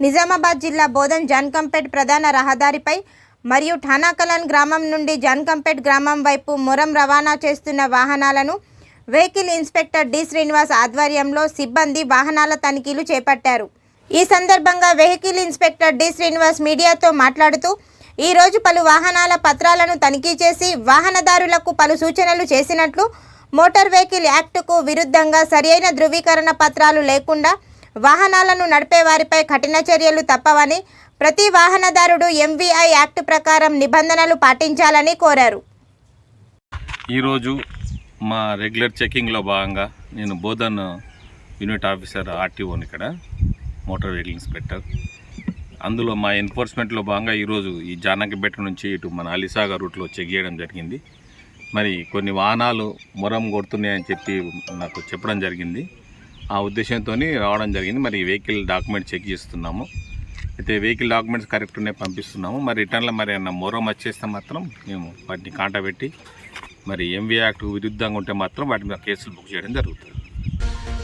నిజామాబాద్ జిల్లా బోధన్ జాన్కంపేట్ ప్రధాన రహదారిపై మరియు ఠానాకలన్ గ్రామం నుండి జాన్కంపేట్ గ్రామం వైపు మొరం రవాణా చేస్తున్న వాహనాలను వెహికల్ ఇన్స్పెక్టర్ డి. శ్రీనివాస్ ఆధ్వర్యంలో సిబ్బంది వాహనాల తనిఖీలు చేపట్టారు. ఈ సందర్భంగా వెహికల్ ఇన్స్పెక్టర్ డి. శ్రీనివాస్ మీడియాతో మాట్లాడుతూ ఈరోజు పలు వాహనాల పత్రాలను తనిఖీ చేసి వాహనదారులకు పలు సూచనలు చేసినట్లు మోటార్ వెహికల్ యాక్టుకు విరుద్ధంగా సరియైన ధృవీకరణ పత్రాలు లేకుండా వాహనాలను నడిపే వారిపై కఠిన చర్యలు తప్పవని ప్రతి వాహనదారుడు ఎంవీఐ యాక్ట్ ప్రకారం నిబంధనలు పాటించాలని కోరారు. ఈరోజు మా రెగ్యులర్ చెకింగ్లో భాగంగా నేను బోధన్ యూనిట్ ఆఫీసర్ ఆర్టీఓని ఇక్కడ మోటార్ వెహికల్ ఇన్స్పెక్టర్. అందులో మా ఎన్ఫోర్స్మెంట్లో భాగంగా ఈరోజు ఈ జానకిబెట్ట నుంచి ఇటు మన అలీసాగర్ రూట్లో చెక్ చేయడం జరిగింది. మరి కొన్ని వాహనాలు మొరం కొడుతున్నాయని చెప్పి నాకు చెప్పడం జరిగింది. ఆ ఉద్దేశంతో రావడం జరిగింది. మరి వెహికల్ డాక్యుమెంట్ చెక్ చేస్తున్నాము. అయితే వెహికల్ డాక్యుమెంట్స్ కరెక్ట్ ఉన్నాయి పంపిస్తున్నాము. మరి రిటర్న్లో మరి ఏమన్నా మొరం వచ్చేస్తే మాత్రం మేము వాటిని కాంట పెట్టి మరి ఎంవీ యాక్ట్ విరుద్ధంగా ఉంటే మాత్రం వాటి మీద కేసులు బుక్ చేయడం జరుగుతుంది.